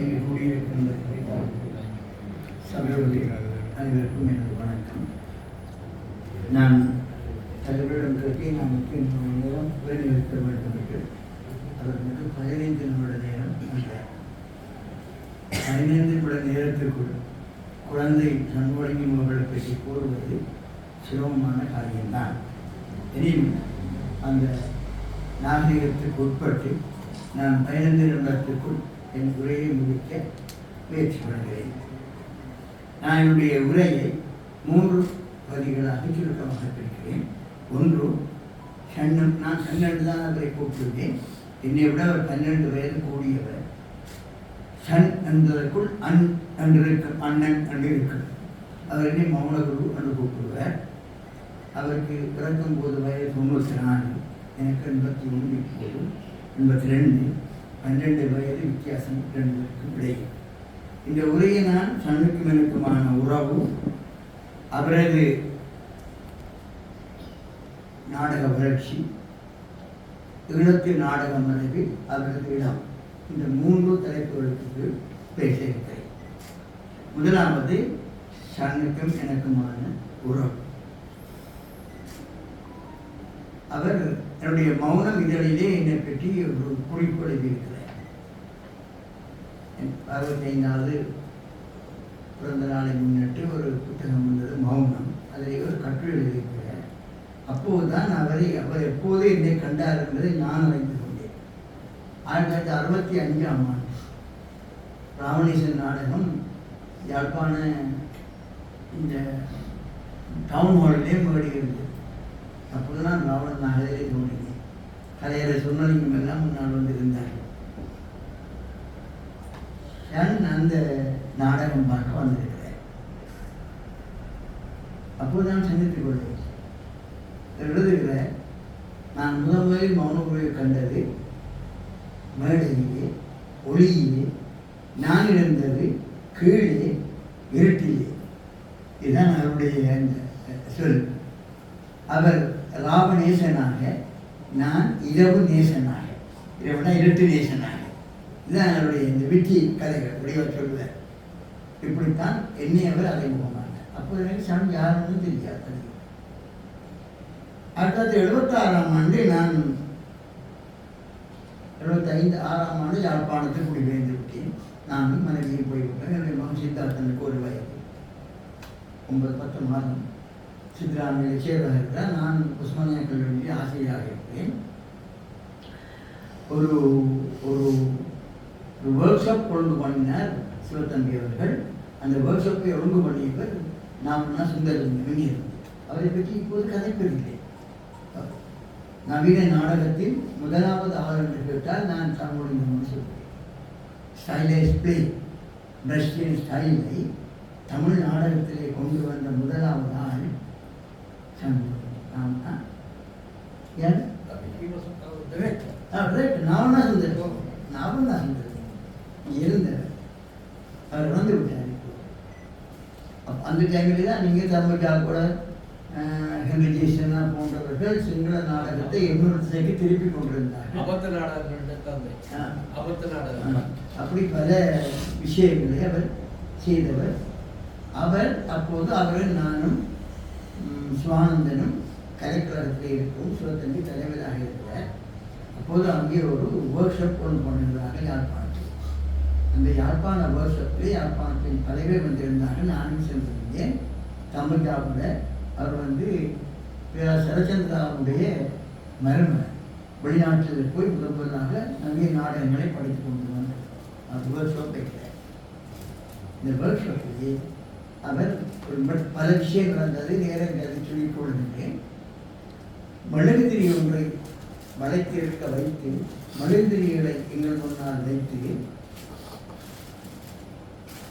இங்கு கூடியிருக்கின்ற சபையுடைய அனைவருக்கும் எனது வணக்கம். நான் தலைவரிடம் கேட்டு நான் முக்கிய நேரம் வேலைநிறுத்த வேண்டும் என்று அதற்கு பதினைந்து நிமிட நேரம் என்றார் பதினைந்து நிமிட நேரத்திற்குள் குழந்தை நன்கொடங்கி மகளை பற்றி கூறுவது சிரமமான காரியம்தான். எனினும் அந்த நாகரிகத்துக்கு உட்பட்டு நான் பதினைந்து நிமிடத்திற்குள் என் உரையை முடிக்க முயற்சி பண்ணுகிறேன் நான் என்னுடைய உரையை மூன்று பகுதிகளாக சுருக்கமாக பிரிக்கிறேன். ஒன்று சண்ணம் நான் சன்னன் தான் அவரை கூப்பிட்டுள்ளேன். என்னை விட அவர் பன்னெண்டு வயது கூடியவர். சன் என்பதற்குள் அன் என்று இருக்கும் அண்ணன் என்று இருக்கும் அவர் என்னை மௌனகுரு என்று கூப்பிடுவார். அவருக்கு பிறக்கும் போது வயது தொண்ணூற்றி நாலு எனக்கு எண்பத்தி ஒன்று இப்போது. எண்பத்தி ரெண்டு. பன்னெண்டு வயது வித்தியாசம் இரண்டு இடையே. இந்த உரையினால் நான் எனக்குமான உறவு அவரது நாடக வளர்ச்சி ஈழத்து நாடக மனைவி அவரது இடம். இந்த மூன்று தலைப்புகளுக்கு பேச இருக்கிறேன். முதலாவது சன்னுக்கும் எனக்குமான உறவு. அவர் என்னுடைய மௌனம் இதழிலே என்னை பற்றி ஒரு குறிப்பு அறுபத்தி அறுபத்தைந்தாவது பிறந்த நாளை முன்னிட்டு ஒரு புத்தகம் வந்தது மௌனம். அதில் ஒரு கட்டுரை எழுதியிருக்கிறார் அப்போது தான் அவரை அவர் எப்போது என்னை கண்டார் என்பதை நான் அறிந்து கொண்டேன். ஆயிரத்தி தொள்ளாயிரத்தி அறுபத்தி அஞ்சாம் ஆண்டு ராமணேசன் நாடகம் யாழ்ப்பாண இந்த டவுன் ஹாலிலே இருந்தது. அப்போது நான் ராவணன் நகரிலே தோன்றினேன் கலையரை சொன்னலிங்கம் எல்லாம் முன்னால் வந்திருந்தார்கள். நான் அந்த நாடகம் பார்க்க வந்திருக்கிறேன் அப்போது நான் சந்தித்துக் கொள்வேன் எழுதுகிறேன் நான் முதல் முதலில் மௌனகுருவை கண்டது மேடையிலே ஒளியிலே நான் இருந்தது கீழே இருட்டிலே. இதுதான் அவருடைய சொல். அவர் இரவு நேசனாக இரவுனா இருட்டு நேசனாக. இதுதான் அவருடைய இந்த வெற்றி கதைகள் உடையவர் சொல்லுவார் இப்படித்தான் என்னை அவர் அறிமுகமானார். அப்போ எனக்கு சாமி யாருன்னு தெரியாது. அதிகம் அடுத்தது எழுபத்தாறாம் ஆண்டு நான் எழுபத்தைந்து ஆறாம் ஆண்டு யாழ்ப்பாணத்தில் குடிபெயர்ந்து விட்டேன். நானும் மனைவியும் போய்விட்டேன் என்னுடைய மகன் சித்தார்த்தனுக்கு ஒரு வயது ஒன்பது பத்து மாதம். சித்ராமியில் சேர்வாக இருக்கிறார் நான் உஸ்மானியா கல்லூரியில் ஆசிரியராக இருக்கிறேன் ஒரு ஒரு ஒரு ஒர்க் ஷாப் ஒழுங்கு பண்ணினார் சிவத்தம்பி அவர்கள். அந்த ஒர்க் ஷாப்பை ஒழுங்கு பண்ணியவர் நாம் சுந்தர் வினியர் அவரை பற்றி இப்போது கதைப்பதில்லை நவீன நாடகத்தில் முதலாவது ஆள் என்று கேட்டால் நான் தமிழ் சொல்கிறேன் ஸ்டைலைஸ் பிளே பிரஸ்டின் ஸ்டைலை தமிழ் நாடகத்திலே கொண்டு வந்த முதலாவது ஆள் சண்முகம் ஆமாம் தான். நான் தான் சுந்தரம் நான் தான் சுந்தரம் இருந்தவர் அவர் வந்து விட்டார் அப்போ அந்த டைமில் தான் நீங்கள் தமிழ்கா கூட ஹென்ரி ஜேசனா போன்றவர்கள் சிங்கள நாடகத்தை எண்ணூறு திருப்பி கொண்டிருந்தார்கள். அபத்த ஆ. அபத்த நாடகம். அப்படி பல விஷயங்களை அவர் செய்தவர். அவர் அப்போது அவரும் நானும் சுவானந்தனும் கலைக்கழகத்தில் இருக்கும் சிவத்தம்பி தலைவராக இருக்கிறார் அப்போது அங்கே ஒரு ஒர்க் ஷாப் ஒன்று பண்ணியிருந்தாங்க யாழ்ப்பாணத்தில். அந்த யாழ்ப்பாண ஒர்க் ஷாப்பில் யாழ்ப்பாணத்தின் தலைவர் வந்திருந்தாங்க நானும் சென்றிருந்தேன். தமிழ்காவில் அவர் வந்து பேரா சரச்சந்திராவுடைய மருமகன் வெளிநாட்டில் போய் முதல் முதலாக நவீன நாடகங்களை படித்து கொண்டு வந்தார் அவர் ஒர்க் ஷாப் வைக்கிறார் இந்த ஒர்க் ஷாப்பிலே அவர் பல விஷயங்கள் வந்தது நேரம் அதை சொல்லிக் கொள்கின்றேன் மெழுகுதிரி ஒன்றை வளைத்திருக்க வைத்து மழுந்திரிகளை எங்கள் முன்னால் வைத்து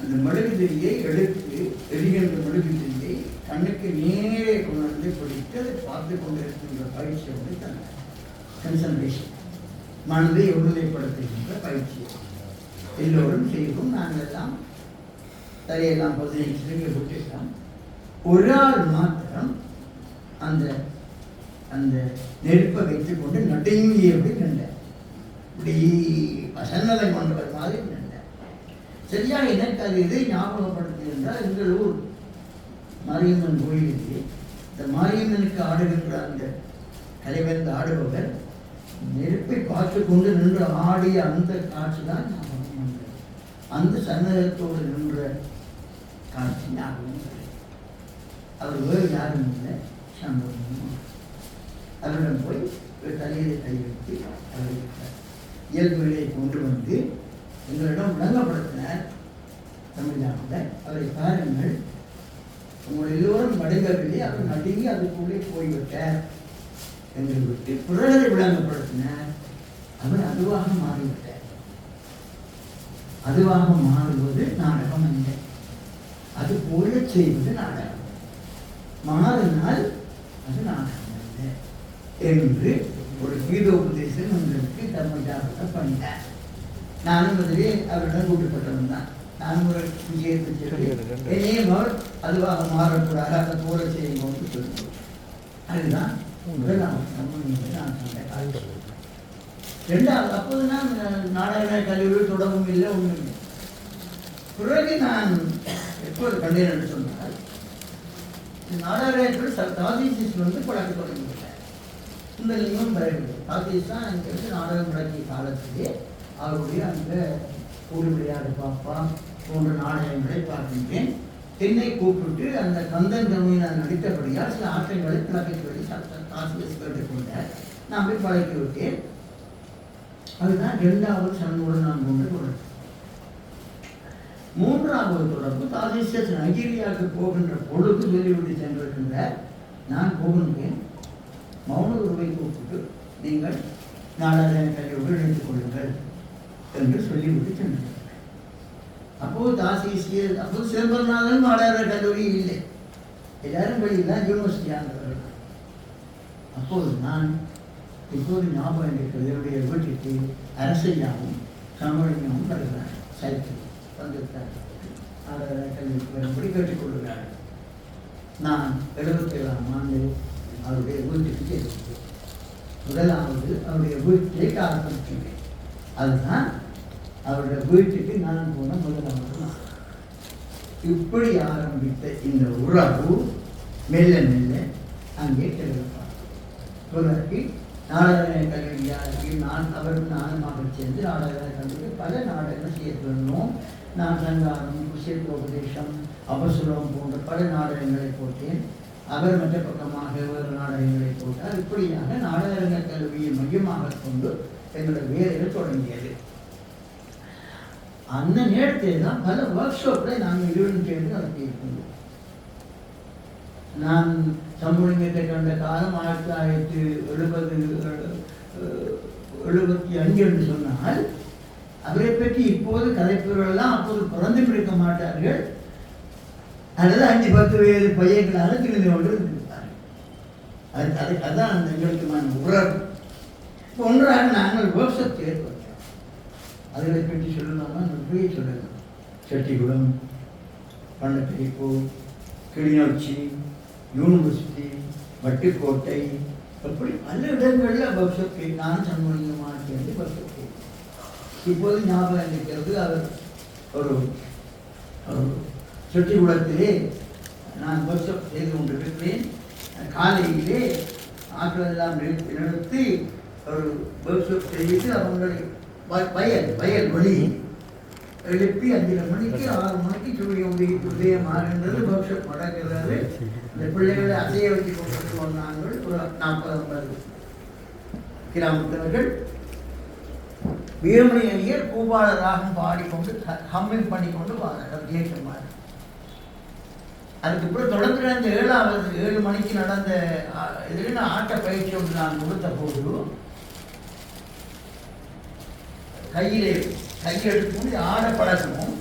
அந்த மெழுகுதிரியை எடுத்து எரிகின்ற மெழுகுதிரியை கண்ணுக்கு நேரே கொண்டு பிடித்து அதை பார்த்து கொண்டிருக்கின்ற பயிற்சி வந்து தந்தார். கன்சன்ட்ரேஷன் மனதை ஒருநிலைப்படுத்துகின்ற பயிற்சி. எல்லோரும் செய்வோம். நாங்கள் எல்லாம் தலையெல்லாம் பதினைஞ்சு விட்டுட்டோம் ஒரு ஆள் மாத்திரம் அந்த அந்த நெருப்பை வைத்துக்கொண்டு நடுங்கியபடி நின்றேன் இப்படி வசநலை கொண்டவர் மாதிரி நின்றேன் சரியா எனக்கு அது எதை ஞாபகப்படுத்தி என்றால் எங்கள் ஊர் மாரியம்மன் கோயிலுக்கு இந்த மாரியம்மனுக்கு ஆடுகின்ற அந்த கலைவந்த ஆடுபவர் நெருப்பை பார்த்து கொண்டு நின்று ஆடிய அந்த காட்சி தான் ஞாபகம் அந்த சன்னதத்தோடு நின்ற காட்சி ஞாபகம் அவர் வேறு யாரும் இல்லை சம்பவம் அவரிடம் போய் ஒரு தலையில கை வைத்து அவரை இயல்புகளை கொண்டு வந்து எங்களிடம் விளங்கப்படுத்தினார் தமிழ்நாட்டில். அவரை பாருங்கள். உங்கள் எல்லோரும் நடுங்கவில்லை அவர் நடுங்கி அதுக்குள்ளே போய்விட்டார் என்று விட்டு பிறரை விளங்கப்படுத்தினார். அவர் அதுவாக மாறிவிட்டார். அதுவாக மாறுவது நாடகம் அல்ல. அது போல செய்வது நாடகம். மாறினால் அது நாடகம். என்று ஒரு கீதோபதேசம் உங்களுக்கு தர்மஜாபத்தை பண்ணிட்டார். நானும் அதிலே அவரிடம் கூட்டப்பட்டவன் தான். நானும் ஒரு சொல்லி என்னையும் அவர் அதுவாக மாறக்கூடாது. அதை போல செய்யும்போது சொல்லுவோம் அதுதான் ரெண்டாவது அப்போது நான் நாடக கல்லூரி தொடங்கும் இல்லை ஒன்றும் பிறகு நான் எப்போது கண்டேன் என்று சொன்னால் தாதீசிஸ் வந்து பழக்க தொடங்கிவிட்டார் இந்த லிங்கம் வரவில்லை தான் எனக்கு வந்து நாடகம் பழக்கிய காலத்திலே அவருடைய அந்த கூடு பாப்பா போன்ற நாடகங்களை பார்க்கின்றேன். தென்னை கூப்பிட்டு அந்த கந்தன் கம்மியை நான் நடித்தபடியால் சில ஆற்றங்களை பிளக்கை காசு தாசியஸ் கேட்டுக்கொண்டார் நான் போய் பழக்கி விட்டேன். அதுதான் இரண்டாவது சண்முடன் நான் கொண்டு தொடர்பு மூன்றாவது தொடர்பு தாசியஸ் நைஜீரியாவுக்கு போகின்ற பொழுது சொல்லிவிட்டு சென்றிருக்கின்ற நான் போகின்றேன் மௌன குருவை கூப்பிட்டு நீங்கள் நாடாள கல்வியோடு கொள்ளுங்கள் என்று சொல்லிவிட்டு சென்றார். அப்போது தாசி சீர் அப்போது சிதம்பரநாதன் நாடாள கல்லூரி இல்லை. எல்லாரும் வெளியில் யூனிவர்சிட்டி ஆனவர்கள். அப்போது நான் இப்போது ஞாபகம் இருக்கிறது என்னுடைய வீட்டுக்கு அரசையாவும் சமரணியாவும் வருகிறார். சைக்கிள் வந்திருக்கார் நாடாள கல்லூரிக்கு வரும்படி கேட்டுக்கொள்கிறார்கள் நான் எழுபத்தி ஏழாம் ஆண்டு அவருடைய வீட்டுக்கு முதலாவது அவருடைய வீட்டை ஆரம்பிக்கிறேன் அதுதான் அவருடைய வீட்டுக்கு நான் போன முதலாவது இப்படி ஆரம்பித்த இந்த உறவு மெல்ல மெல்ல அங்கே கிளப்பார் பிறகு நாடக கல்வியாகி நான் அவரும் நானுமாக சேர்ந்து நாடக கல்வி பல நாடகங்கள் சேர்த்திருந்தோம் நான் சங்காரம் குசேத்ரோபதேசம் அபசுரம் போன்ற பல நாடகங்களை போட்டேன். அவர் மற்ற பக்கமாக வேறு நாடகங்களை போட்டார் இப்படியாக நாடக கல்வியை மையமாக கொண்டு எங்களுடைய வேலைகள் தொடங்கியது. அந்த நேரத்தில் தான் பல ஒர்க் ஷாப்பில் நாங்கள் இருவரும் சேர்ந்து நடத்தியிருக்கின்றோம் நான் சமூகத்தை கண்ட காலம் ஆயிரத்தி தொள்ளாயிரத்தி எழுபது எழுபத்தி அஞ்சு என்று சொன்னால் அவரை பற்றி இப்போது கதைப்பவர்களெல்லாம் அப்போது பிறந்து இருக்க மாட்டார்கள். அல்லது அஞ்சு பத்து வயது பையன்களாக திரிந்து கொண்டு அது அது அதான் அந்த எங்களுக்குமான உறவு. இப்போ ஒன்றாக நாங்கள் ஒர்க் ஏற்படுத்தோம் அதை பற்றி சொல்லணும்னா நிறைய சொல்லலாம் செட்டிகுளம் பண்டப்பெரிப்பூ கிளிநொச்சி யூனிவர்சிட்டி வட்டுக்கோட்டை அப்படி பல இடங்களில் பக்ஷத்தை நான் சண்முகமாக சேர்ந்து பக்ஷத்தை இப்போது ஞாபகம் இருக்கிறது அவர் ஒரு செட்டிகுளத்திலே நான் ஒர்க் ஷாப் செய்து கொண்டிருக்கிறேன். காலையிலே ஆட்கள் எல்லாம் நிறுத்தி ஒரு ஒர்க் ஷாப் செய்து அவங்களை வயல் வயல் வெளி எழுப்பி அஞ்சரை மணிக்கு ஆறு மணிக்கு சூரிய உதயத்து உதயம் ஆகின்றது ஒர்க் ஷாப் நடக்கிறது இந்த பிள்ளைகளை அசைய வச்சு கொண்டு வந்தாங்க ஒரு நாற்பது ஐம்பது கிராமத்தினர்கள் வீரமணி அணியர் பூபால ராகம் பாடிக்கொண்டு ஹம்மிங் பண்ணிக்கொண்டு வாரார்கள் கேட்குமாறு அதுக்கு அப்புறம் தொடர்ந்து அந்த ஏழாவது ஏழு மணிக்கு நடந்த இதில் ஆட்ட பயிற்சி ஒன்று நான் கொடுத்த போது கையிலே கையில் எடுத்துக்கொண்டு ஆட பழக்கமும்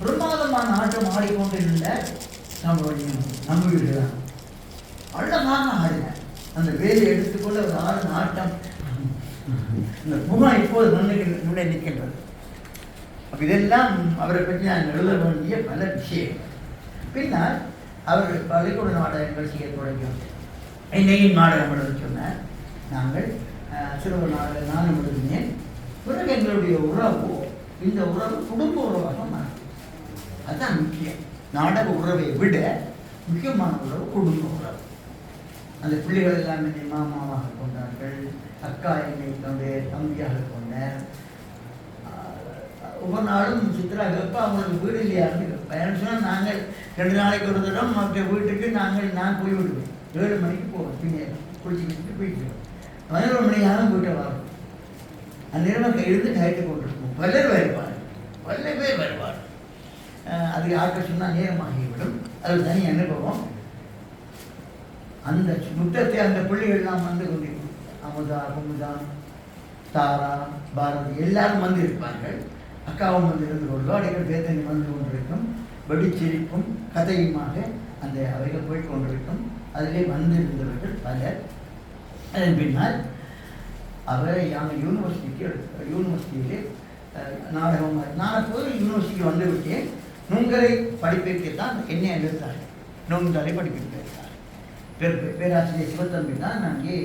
பிரமாதமான ஆட்டம் ஆடிக்கொண்டிருந்த நம்ம நம்புகிறான் அழகாக ஆடினார் அந்த வேலையை எடுத்துக்கொண்டு ஒரு ஆடின ஆட்டம். இந்த முகம் இப்போது முன்னே நிற்கின்றது. அப்போ இதெல்லாம் அவரை பற்றி நான் எழுத வேண்டிய பல விஷயம் பின்னர் அவர் பள்ளிக்கூட நாடகங்கள் செய்ய தொடங்கியோம் என்னையும் நாடகம் எழுத சொன்னார். நாங்கள் சிறுவர் நாடகம் நானும் எழுதினேன் பிறகு எங்களுடைய உறவு இந்த உறவு குடும்ப உறவாக மாறும் அதுதான் முக்கியம். நாடக உறவை விட முக்கியமான உறவு குடும்ப உறவு. அந்த பிள்ளைகள் எல்லாம் என்னை மாமாவாக கொண்டார்கள் அக்கா என்னை கொண்டு தம்பியாக கொண்டார். ஒவ்வொரு நாளும் சித்ரா கேட்பா அவங்களுக்கு வீடு இல்லையான்னு கேட்பேன் சொன்னால் நாங்கள் ரெண்டு நாளைக்கு ஒரு தடவை மற்ற வீட்டுக்கு நாங்கள் நான் போய் விடுவேன். ஏழு மணிக்கு போவோம் பின்னே குளிச்சுட்டு போயிட்டு பதினோரு மணியாக வீட்டை வரும் அந்த நேரம் எழுந்து கயிட்டு கொண்டிருக்கும். பலர் வருவார். பல பேர் வருவார். அது யாருக்கு சொன்னால் நேரமாகிவிடும். அது தனி அனுபவம். அந்த முத்தத்தை அந்த பிள்ளைகள்லாம் வந்து கொண்டிருக்கும். அமுதா குமுதா தாரா பாரதி எல்லாரும் வந்து இருப்பார்கள். அக்காவும் வந்து இருந்து கொள்வோம் அடைகள் பேத்தனி வந்து கொண்டிருக்கும். வெடிச்சிரிப்பும் கதையுமாக அந்த அவைகள் போய் கொண்டிருக்கும். அதிலே வந்து இருந்தவர்கள் பலர். அதன் பின்னால் அவர் நாங்கள் யூனிவர்சிட்டிக்கு எடுத்த யூனிவர்சிட்டியிலே நாடகம் நான் அப்போது யூனிவர்சிட்டிக்கு வந்து விட்டேன். நுங்கரை படிப்பிற்குத்தான் என்னை எழுத்தார் நுங்கரை படிப்பிற்கு எடுத்தார் பேர் பேராசிரியர் சிவத்தம்பி தான் அங்கே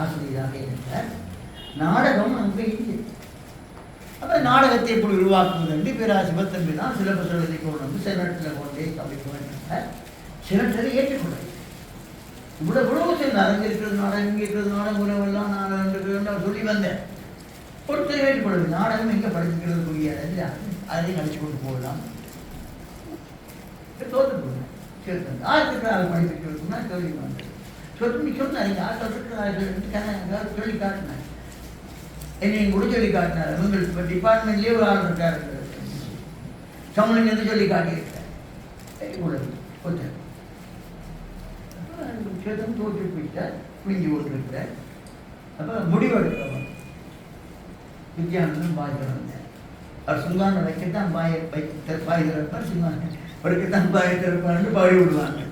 ஆசிரியராக இருந்தார். நாடகம் அங்கே இல்லை அப்புறம் நாடகத்தை எப்படி உருவாக்குவது என்று பேராசிரியர் சிவத்தம்பி தான் சிலபஸ் எழுதி கொண்டு வந்து செனட்டில் கொண்டே சமைக்க வேண்டியிருந்தார் செனட்டரை ஏற்றுக்கொள்ள இவ்வளோ இவ்வளவு சேர்ந்து அரங்கிருக்கிறது நாடகம் இங்கே இருக்கிறது நாடகம் உறவெல்லாம் நாடகம் இருக்கிறது சொல்லி வந்தேன் ஒருத்தர் ஏற்றுக்கொள்வது நாடகம் எங்கே படிக்கிறது புரியாது இல்லையா? அதையும் கழிச்சு கொண்டு போகலாம். தோற்று போனேன் சரி ஆயிரத்துக்கு படிப்பிக்கிறதுனா கேள்வி வந்தது. சொல்லி சொன்னாங்க ஆயிரத்தி சொல்லிருக்கிறார்கள் சொல்லி காட்டினார்? என்னையும் கூட சொல்லி காட்டினார். உங்கள் இப்போ டிபார்ட்மெண்ட்லேயே ஒரு ஆள் இருக்கார். இருக்காரு சமலிங்கன்னு சொல்லி காட்டியிருக்கார். ஒருத்தர் சேதம் தோற்று போயிட்டார். புரிஞ்சு கொண்டிருக்கிறார். அப்போ முடிவெடுத்தவன் வித்யானந்தன் பாய் திறந்தார் அவர் சுங்கான வைக்கத்தான் பாய வைக்க பாய் திறப்பார் சுங்கான படுக்கத்தான் பாய திறப்பார்னு பாடி விடுவாங்க.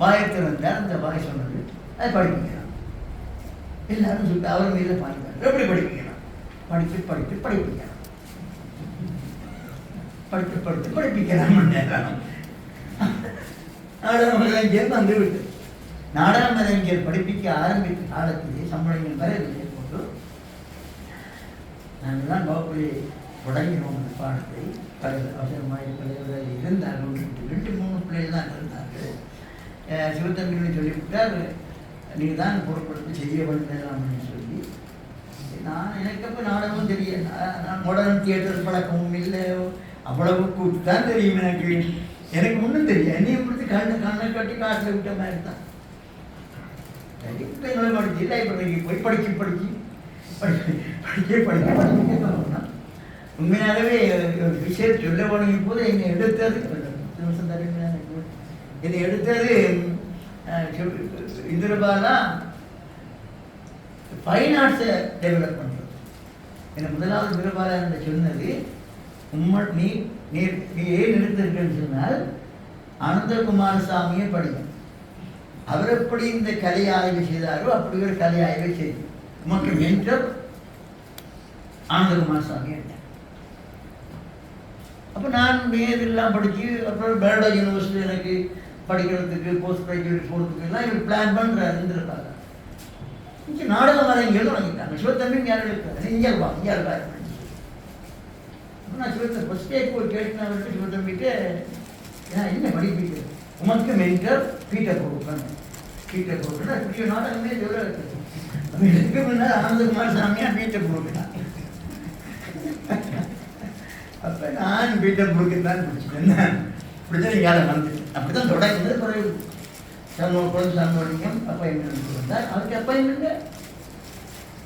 பாயை திறந்தார். அந்த பாய் சொன்னது அதை படிக்கிறான் எல்லாரும் சொல்லிட்டு அவர் மீது பாய்ந்தார் எப்படி படிக்கிறான் படித்து படித்து படிப்பிக்கிறான் படித்து படித்து படிப்பிக்கிறான் நேரம் நாடகமலைஞர் வந்து விட்டு நாடகமலைஞர் படிப்பிக்க ஆரம்பித்த காலத்திலே சம்பளங்கள் வரை கொண்டு நாங்கள் தான் வகுப்பிலே தொடங்கினோம் அந்த பாடத்தை. பல அவசரமாக பல இருந்தார்கள். ரெண்டு மூணு பிள்ளைகள் தான் இருந்தார்கள். அஹ் சிவத்தம்பின்னு சொல்லிவிட்டார். நீங்கள் தான் பொருட்படுத்தி செய்ய வேண்டாம்னு சொல்லி நான் எனக்கு அப்போ நாடகம் தெரியல நான் மாடர்ன் தியேட்டர் பழக்கமும் இல்லை அவ்வளவு கூட்டு தான் தெரியும் எனக்கு. எனக்கு ஒன்றும் தெரியும் என்னையும் பிடிச்சி கண்ணு கண்ணை கட்டி காட்டில் விட்ட மாதிரி தான் பிள்ளைங்களை படிச்சு லைப்ரரிக்கு போய் படிக்க படிச்சு படிக்க படிக்க படிக்க சொல்லணும் உண்மையாகவே ஒரு விஷயம் சொல்ல போனீங்க போது என்னை எடுத்தது எனக்கு என்னை எடுத்தது இந்திரபாலா ஃபைன் ஆர்ட்ஸை டெவலப் பண்ணுறது எனக்கு முதலாவது இந்திரபாலா இருந்த சொன்னது உண்மை நீ நீ நீ ஏன் எடுத்திருக்கேன்னு சொன்னால் அனந்தகுமார சாமியை படிக்கும். அவர் எப்படி இந்த கலை ஆய்வு செய்தாரோ அப்படி ஒரு கலை ஆய்வை செய்யும் உமக்கு மென்டர் ஆனந்தகுமார் சாமி அப்போ நான் இதெல்லாம் படித்து அப்புறம் பேரடா யூனிவர்சிட்டி எனக்கு படிக்கிறதுக்கு போஸ்ட் கிராஜுவேட் போகிறதுக்கு எல்லாம் இவர் பிளான் பண்ணுறாரு இருந்திருக்காங்க இங்கே நாடகம் வர இங்கே வாங்கிட்டாங்க சிவத்தம்பி யாரும் இருக்காரு இங்கே வா இங்கே வா நான் சிவத்தை ஃபஸ்ட்டே போய் கேட்டு சிவத்தம்பிட்டு நான் என்ன படிப்பீங்க உமக்கு மென்டர் பீட்டர் கொடுப்பேன். பீட்டர் கொடுக்கணும் புதிய நாடகமே சொல்ல இருக்குது இதுக்கு முன்னாடி ஆனந்தகுமார் சாமியாக பீட்டர் கொடுக்கலாம் அப்போ நான் பீட்டர் கொடுக்கத்தான் பிடிச்சிட்டேன் இப்படிதான் இங்கே வந்து அப்படி தான் தொடங்குது பிறகு. சண்முக பொது சண்முகம் அப்பாயின்மெண்ட் கொடுத்தார் அதுக்கு அப்பாயின்மெண்ட்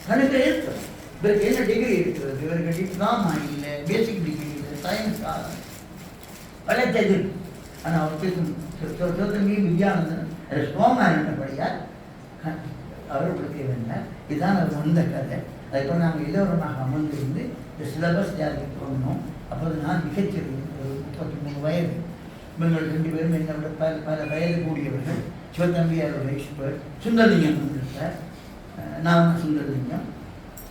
கணக்கு இருக்கு இவருக்கு என்ன டிகிரி இருக்கிறது? இவருக்கு டிப்ளமா இல்லை பேசிக் டிகிரி இல்லை சயின்ஸ் தெரியும் ஆனால் அவருக்கு சொத்தங்கி வித்யானந்தன் அது ஸ்ட்ராங்காக இருந்தபடியால் அவர் கொடுக்க வேண்டாம். இதுதான் அவர் வந்த கதை. அதுக்கப்புறம் நாங்கள் எல்லோருமாக அமர்ந்திருந்து இந்த சிலபஸ் ஜாதிக்கு போகணும் அப்போது நான் மிகச்சிறிய ஒரு முப்பத்தி மூணு வயது. இவங்கள் ரெண்டு பேரும் என்னை விட பல பல வயது கூடியவர்கள். சிவத்தம்பியார் ஒரு எக்ஸ்பர்ட் சுந்தரலிங்கம் வந்திருப்பார். அஹ் நான் சுந்தரலிங்கம்.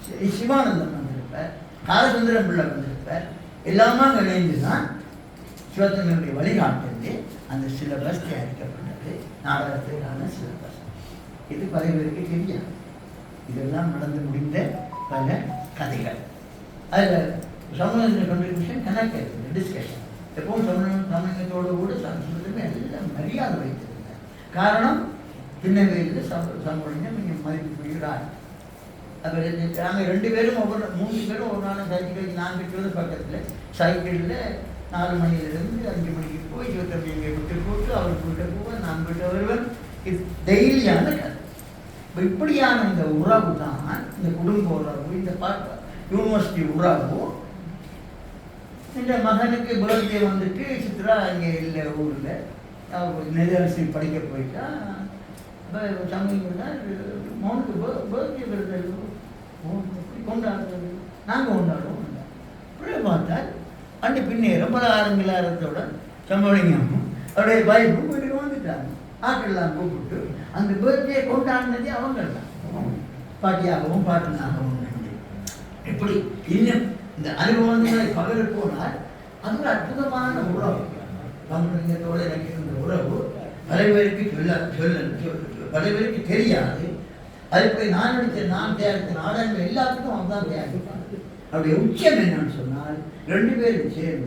சி- சிவானந்தம் வந்திருப்பார். காலசுந்தரம் பிள்ளை வந்திருப்பார். எல்லாமே இணைந்து தான் சிவத்தம்பியுடைய வழிகாட்டுது அந்த சிலபஸ் தயாரிக்கப்பட்டது. நாடகத்திற்கான சிலபஸ் இது பல பேருக்கு தெரியாது. இதெல்லாம் நடந்து முடிந்த பல கதைகள். அதில் சமூகத்தின் கண்டிஷன் கணக்கு டிஸ்கஷன் எப்பவும் சமூகம் சமூகத்தோடு கூட சமூகத்துமே எல்லாம் மரியாதை வைத்து காரணம் பின்னவையில் சமூகம் கொஞ்சம் மதிப்புகிறார் அவர் நாங்கள் ரெண்டு பேரும் ஒவ்வொரு மூணு பேரும் ஒரு நாள் சைக்கிள் நான் இருக்கிறது பக்கத்தில் சைக்கிளில் நாலு மணியிலிருந்து அஞ்சு மணிக்கு போய் இவர்கிட்ட எங்கே விட்டு போட்டு அவர் வீட்டை போவேன் நான் வீட்டை வருவேன். இது டெய்லியான கதை. இப்படியான இந்த உறவு தான் இந்த குடும்ப உறவு இந்த பார்க்க யூனிவர்சிட்டி உறவு. இந்த மகனுக்கு பர்த்டே வந்துட்டு சித்ரா இங்கே இல்லை ஊரில். அவர் படிக்க போயிட்டா சமையல்னா மௌனுக்கு பர்த்டே வருது கொண்டாடுறது? நாங்கள் கொண்டாடுவோம். அப்படியே பார்த்தால் அண்டு பின்னே ரொம்ப ஆரம்பிலாரத்தோட சம்பளிங்கமும் அவருடைய வைஃபும் வீட்டுக்கு வந்துட்டாங்க. ஆட்டெல்லாம் கூப்பிட்டு அந்த பர்த்டே கொண்டாடினதே அவங்க தான் பாட்டியாகவும் பாட்டனாகவும் இப்படி இன்னும் இந்த அனுபவங்களை பகிர போனால் அது ஒரு அற்புதமான உறவு. தமிழகத்தோடு எனக்கு இருந்த உறவு பல பேருக்கு சொல்ல சொல்ல பல பேருக்கு தெரியாது. அதுக்கு நான் நடித்த நான் தயாரித்த நாடகங்கள் எல்லாத்துக்கும் அவன் தான் தயாரிப்பான். அவருடைய உச்சம் என்னன்னு சொன்னால் ரெண்டு பேரும் சேர்ந்து